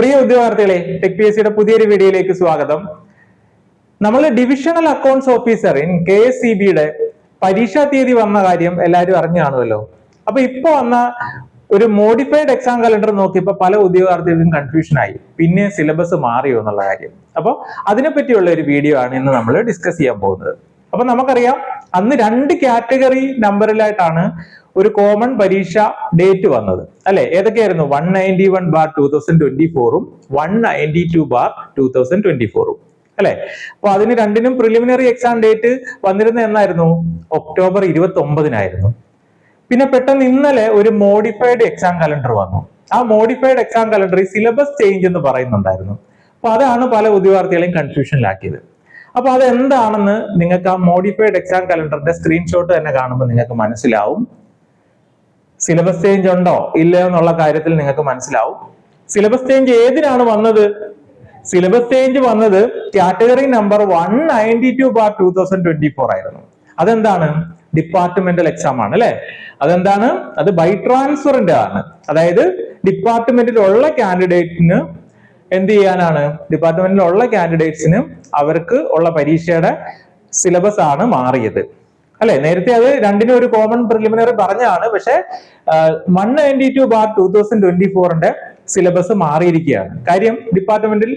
ഉദ്യോഗാർത്ഥികളെ tech P S സിയുടെ പുതിയൊരു വീഡിയോയിലേക്ക് സ്വാഗതം. നമ്മൾ divisional accounts officer in K S C ബിയുടെ പരീക്ഷാ തീയതി വന്ന കാര്യം എല്ലാവരും അറിഞ്ഞു കാണുമല്ലോ അപ്പൊ ഇപ്പൊ വന്ന ഒരു മോഡിഫൈഡ് എക്സാം കലണ്ടർ നോക്കിയപ്പോൾ പല ഉദ്യോഗാർത്ഥികൾക്കും കൺഫ്യൂഷൻ ആയി. പിന്നെ സിലബസ് മാറിയോ എന്നുള്ള കാര്യം. അപ്പോൾ അതിനെപ്പറ്റിയുള്ള ഒരു വീഡിയോ ആണ് ഇന്ന് നമ്മൾ ഡിസ്കസ് ചെയ്യാൻ പോകുന്നത്. അപ്പൊ നമുക്കറിയാം അന്ന് രണ്ട് കാറ്റഗറി നമ്പറിലായിട്ടാണ് ഒരു കോമൺ പരീക്ഷ ഡേറ്റ് വന്നത്. അല്ലെ? ഏതൊക്കെയായിരുന്നു? One ninety one bar two thousand twenty ഫോറും one ninety two bar two thousand twenty ഫോറും അല്ലെ? അപ്പൊ അതിന് രണ്ടിനും പ്രിലിമിനറി എക്സാം ഡേറ്റ് വന്നിരുന്ന എന്നായിരുന്നു? ഒക്ടോബർ ഇരുപത്തി ഒമ്പതിനായിരുന്നു പിന്നെ പെട്ടെന്ന് ഇന്നലെ ഒരു മോഡിഫൈഡ് എക്സാം കലണ്ടർ വന്നു. ആ മോഡിഫൈഡ് എക്സാം കലണ്ടറിൽ സിലബസ് ചേഞ്ച് എന്ന് പറയുന്നുണ്ടായിരുന്നു. അപ്പൊ അതാണ് പല ഉദ്യോഗാർത്ഥികളെയും കൺഫ്യൂഷനിലാക്കിയത് അപ്പൊ അത് എന്താണെന്ന് നിങ്ങൾക്ക് ആ മോഡിഫൈഡ് എക്സാം കലണ്ടറിന്റെ സ്ക്രീൻഷോട്ട് തന്നെ കാണുമ്പോൾ നിങ്ങൾക്ക് മനസ്സിലാവും. സിലബസ് ചേഞ്ച് ഉണ്ടോ? ഇല്ലയോ എന്നുള്ള കാര്യത്തിൽ നിങ്ങൾക്ക് മനസ്സിലാവും. സിലബസ് ചേഞ്ച് ഏതിനാണ് വന്നത്? സിലബസ് ചേഞ്ച് വന്നത് category number one ninety two bar two thousand twenty four ആയിരുന്നു. അതെന്താണ്? ഡിപ്പാർട്ട്മെന്റൽ എക്സാം ആണ് അല്ലെ? അതെന്താണ്? അത് ബൈ ട്രാൻസ്ഫറിന്റെ ആണ്. അതായത് ഡിപ്പാർട്ട്മെന്റിലുള്ള കാൻഡിഡേറ്റിന് എന്ത് ചെയ്യാനാണ്? ഡിപ്പാർട്ട്മെന്റിലുള്ള കാൻഡിഡേറ്റ്സിന് അവർക്ക് ഉള്ള പരീക്ഷയുടെ സിലബസ് ആണ് മാറിയത്. അല്ലെ? നേരത്തെ അത് രണ്ടിനും ഒരു കോമൺ പ്രിലിമിനറി പറഞ്ഞാണ് പക്ഷെ one ninety two bar two thousand twenty ഫോറിന്റെ സിലബസ് മാറിയിരിക്കുകയാണ്. കാര്യം ഡിപ്പാർട്ട്മെന്റിൽ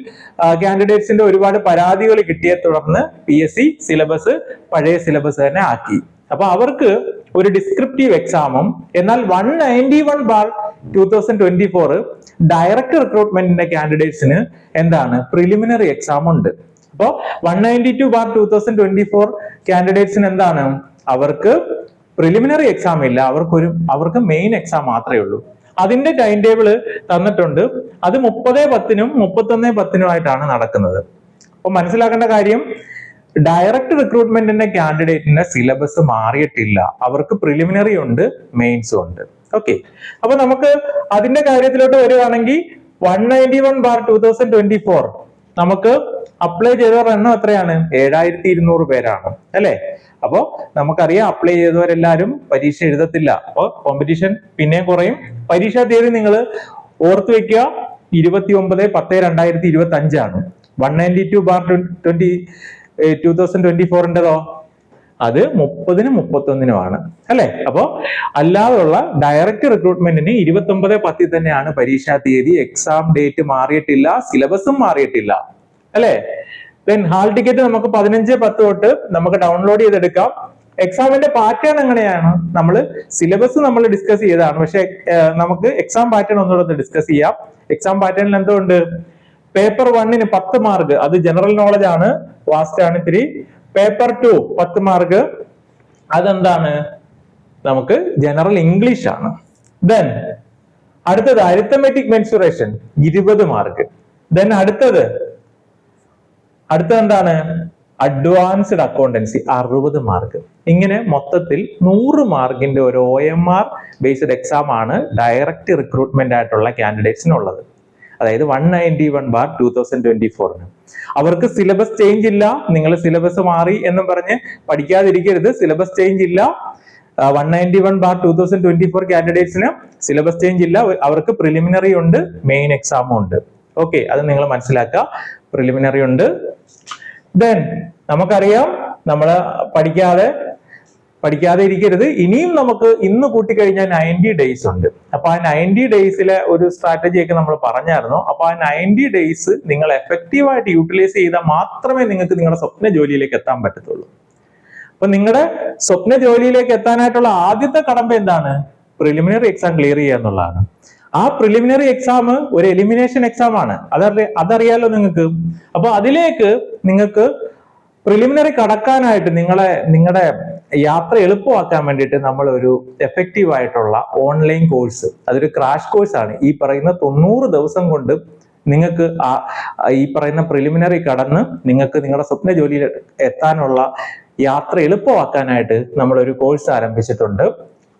കാൻഡിഡേറ്റ്സിന്റെ ഒരുപാട് പരാതികൾ കിട്ടിയെ തുടർന്ന് പി എസ് സി സിലബസ് പഴയ സിലബസ് തന്നെ ആക്കി. അപ്പൊ അവർക്ക് ഒരു ഡിസ്ക്രിപ്റ്റീവ് എക്സാമും എന്നാൽ one ninety one bar two thousand twenty four direct റിക്രൂട്ട്മെന്റിന്റെ കാൻഡിഡേറ്റ്സിന് എന്താണ്? പ്രിലിമിനറി എക്സാം ഉണ്ട്. അപ്പോ one ninety two bar two thousand twenty four കാൻഡിഡേറ്റ്സിന് എന്താണ്? അവർക്ക് പ്രിലിമിനറി എക്സാം ഇല്ല. അവർക്കൊരു അവർക്ക് മെയിൻ എക്സാം മാത്രമേ ഉള്ളൂ. അതിന്റെ ടൈം ടേബിൾ തന്നിട്ടുണ്ട്. അത് മുപ്പത് പത്തിനും മുപ്പത്തൊന്ന് പത്തിനുമായിട്ടാണ് നടക്കുന്നത്. അപ്പൊ മനസ്സിലാക്കേണ്ട കാര്യം ഡയറക്റ്റ് റിക്രൂട്ട്മെന്റിന്റെ കാൻഡിഡേറ്റിന്റെ സിലബസ് മാറിയിട്ടില്ല. അവർക്ക് പ്രിലിമിനറി ഉണ്ട് മെയിൻസും ഉണ്ട്. ഓക്കെ അപ്പൊ നമുക്ക് അതിന്റെ കാര്യത്തിലോട്ട് വരികയാണെങ്കിൽ one ninety one bar two thousand twenty four നമുക്ക് അപ്ലൈ ചെയ്തവരുടെ എണ്ണം എത്രയാണ്? ഏഴായിരത്തി ഇരുന്നൂറ് പേരാണ്. അല്ലെ? അപ്പോ നമുക്കറിയാം അപ്ലൈ ചെയ്തവരെല്ലാരും പരീക്ഷ എഴുതത്തില്ല. അപ്പൊ കോമ്പറ്റീഷൻ പിന്നെയും കുറയും. പരീക്ഷാ തീയതി നിങ്ങൾ ഓർത്തു വെക്കുക. ഇരുപത്തി ഒമ്പത് പത്ത് രണ്ടായിരത്തി ഇരുപത്തി അഞ്ചാണ് one ninety two bar twenty two thousand twenty ഫോറിന്റെതോ അത് മുപ്പതിനും മുപ്പത്തൊന്നിനുമാണ് അല്ലെ? അപ്പോ അല്ലാതെയുള്ള ഡയറക്റ്റ് റിക്രൂട്ട്മെന്റിന് ഇരുപത്തി ഒമ്പത് പത്തിൽ തന്നെയാണ് പരീക്ഷാ തീയതി. എക്സാം ഡേറ്റ് മാറിയിട്ടില്ല. സിലബസും മാറിയിട്ടില്ല. അല്ലെ? ദെൻ ഹാൾ ടിക്കറ്റ് നമുക്ക് പതിനഞ്ച് പത്ത് തൊട്ട് നമുക്ക് ഡൗൺലോഡ് ചെയ്തെടുക്കാം. എക്സാമിന്റെ പാറ്റേൺ എങ്ങനെയാണ്? നമ്മൾ സിലബസ് നമ്മൾ ഡിസ്കസ് ചെയ്തതാണ്. പക്ഷെ നമുക്ക് എക്സാം പാറ്റേൺ ഒന്നുകൂടെ ഡിസ്കസ് ചെയ്യാം. എക്സാം പാറ്റേണിൽ എന്തുകൊണ്ട് പേപ്പർ വണ്ണിന് പത്ത് മാർക്ക് അത് ജനറൽ നോളജ് ആണ്. വാസ്റ്റ് ആണ് ഇത്തിരി. പേപ്പർ ടു പത്ത് മാർക്ക് അതെന്താണ്? നമുക്ക് ജനറൽ ഇംഗ്ലീഷ് ആണ്. ദെൻ അടുത്തത് അരിത്തമെറ്റിക് മെൻസുറേഷൻ ഇരുപത് മാർക്ക് ദെൻ അടുത്തത് അടുത്തത് എന്താണ്? അഡ്വാൻസ്ഡ് അക്കൗണ്ടൻസി അറുപത് മാർക്ക്. ഇങ്ങനെ മൊത്തത്തിൽ നൂറ് മാർക്കിന്റെ ഒരു O M R based exam ആണ് ഡയറക്റ്റ് റിക്രൂട്ട്മെന്റ് ആയിട്ടുള്ള ക്യാൻഡിഡേറ്റ്സിനുള്ളത് അതായത് one ninety one bar two thousand twenty ഫോറിന് അവർക്ക് സിലബസ് ചേഞ്ച് ഇല്ല നിങ്ങൾ സിലബസ് മാറി എന്നും പറഞ്ഞ് പഠിക്കാതിരിക്കരുത്. സിലബസ് ചേഞ്ച് ഇല്ല. One ninety one bar two thousand twenty four കാൻഡിഡേറ്റ്സിന് syllabus change ഇല്ല. അവർക്ക് പ്രിലിമിനറി ഉണ്ട് മെയിൻ എക്സാമും ഉണ്ട്. ഓക്കെ അത് നിങ്ങൾ മനസ്സിലാക്കുക. പ്രിലിമിനറി ഉണ്ട്. ദെൻ നമുക്കറിയാം നമ്മൾ പഠിക്കാതെ പഠിക്കാതെ ഇരിക്കരുത്. ഇനിയും നമുക്ക് ഇന്ന് കൂട്ടിക്കഴിഞ്ഞാൽ നയന്റി ഡേയ്സ് ഉണ്ട്. അപ്പൊ ആ നയന്റി ഡേയ്സിലെ ഒരു സ്ട്രാറ്റജി ഒക്കെ നമ്മൾ പറഞ്ഞായിരുന്നു. അപ്പൊ ആ നയന്റി ഡേയ്സ് നിങ്ങൾ എഫക്റ്റീവായിട്ട് യൂട്ടിലൈസ് ചെയ്താൽ മാത്രമേ നിങ്ങൾക്ക് നിങ്ങളുടെ സ്വപ്ന ജോലിയിലേക്ക് എത്താൻ പറ്റത്തുള്ളൂ. അപ്പൊ നിങ്ങളുടെ സ്വപ്ന ജോലിയിലേക്ക് എത്താനായിട്ടുള്ള ആദ്യത്തെ കടമ്പ എന്താണ്? പ്രിലിമിനറി എക്സാം ക്ലിയർ ചെയ്യുക എന്നുള്ളതാണ്. ആ പ്രിലിമിനറി എക്സാം ഒരു എലിമിനേഷൻ എക്സാം ആണ്. അതറിയ അതറിയാലോ നിങ്ങൾക്ക്? അപ്പൊ അതിലേക്ക് നിങ്ങൾക്ക് പ്രിലിമിനറി കടക്കാനായിട്ട് നിങ്ങളെ നിങ്ങളുടെ യാത്ര എളുപ്പമാക്കാൻ വേണ്ടിയിട്ട് നമ്മൾ ഒരു എഫക്റ്റീവ് ആയിട്ടുള്ള ഓൺലൈൻ കോഴ്സ് അതൊരു ക്രാഷ് കോഴ്സ് ആണ്. ഈ പറയുന്ന തൊണ്ണൂറ് ദിവസം കൊണ്ട് നിങ്ങൾക്ക് ഈ പറയുന്ന പ്രിലിമിനറി കടന്ന് നിങ്ങൾക്ക് നിങ്ങളുടെ സ്വപ്ന ജോലിയിൽ എത്താനുള്ള യാത്ര എളുപ്പമാക്കാനായിട്ട് നമ്മൾ ഒരു കോഴ്സ് ആരംഭിച്ചിട്ടുണ്ട്.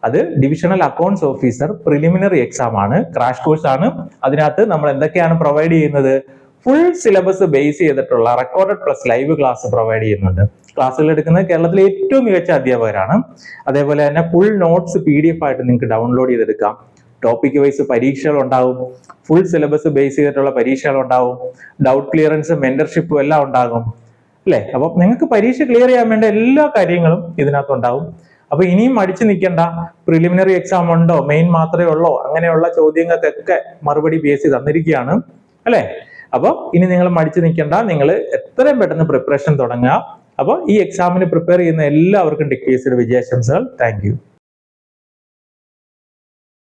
അത് divisional accounts officer preliminary exam ആണ്. ക്രാഷ് കോഴ്സ് ആണ്. അതിനകത്ത് നമ്മൾ എന്തൊക്കെയാണ് പ്രൊവൈഡ് ചെയ്യുന്നത്? ഫുൾ സിലബസ് ബേസ് ചെയ്തിട്ടുള്ള recorded plus live class provide ചെയ്യുന്നുണ്ട്. ക്ലാസ്സുകൾ എടുക്കുന്നത് കേരളത്തിലെ ഏറ്റവും മികച്ച അധ്യാപകരാണ്. അതേപോലെ തന്നെ full notes P D F ആയിട്ട് നിങ്ങൾക്ക് ഡൗൺലോഡ് ചെയ്തെടുക്കാം. ടോപ്പിക് വൈസ് പരീക്ഷകൾ ഉണ്ടാവും. ഫുൾ സിലബസ് ബേസ് ചെയ്തിട്ടുള്ള പരീക്ഷകൾ ഉണ്ടാവും. ഡൗട്ട് ക്ലിയറൻസ് മെന്റർഷിപ്പും എല്ലാം ഉണ്ടാകും. അല്ലേ? അപ്പം നിങ്ങൾക്ക് പരീക്ഷ ക്ലിയർ ചെയ്യാൻ വേണ്ട എല്ലാ കാര്യങ്ങളും ഇതിനകത്തുണ്ടാവും അപ്പൊ ഇനിയും മടിച്ചു നിൽക്കേണ്ട. പ്രിലിമിനറി എക്സാം ഉണ്ടോ? മെയിൻ മാത്രമേ ഉള്ളോ? അങ്ങനെയുള്ള ചോദ്യങ്ങൾക്കൊക്കെ മറുപടി പി എസ് സി തന്നിരിക്കുകയാണ്. അല്ലേ? അപ്പോൾ ഇനി നിങ്ങൾ മടിച്ചു നിൽക്കേണ്ട. നിങ്ങൾ എത്രയും പെട്ടെന്ന് പ്രിപ്പറേഷൻ തുടങ്ങുക. അപ്പോൾ ഈ എക്സാമിന് പ്രിപ്പയർ ചെയ്യുന്ന എല്ലാവർക്കും ഡിക് പി എസ് സിയുടെ വിജയാശംസകൾ താങ്ക്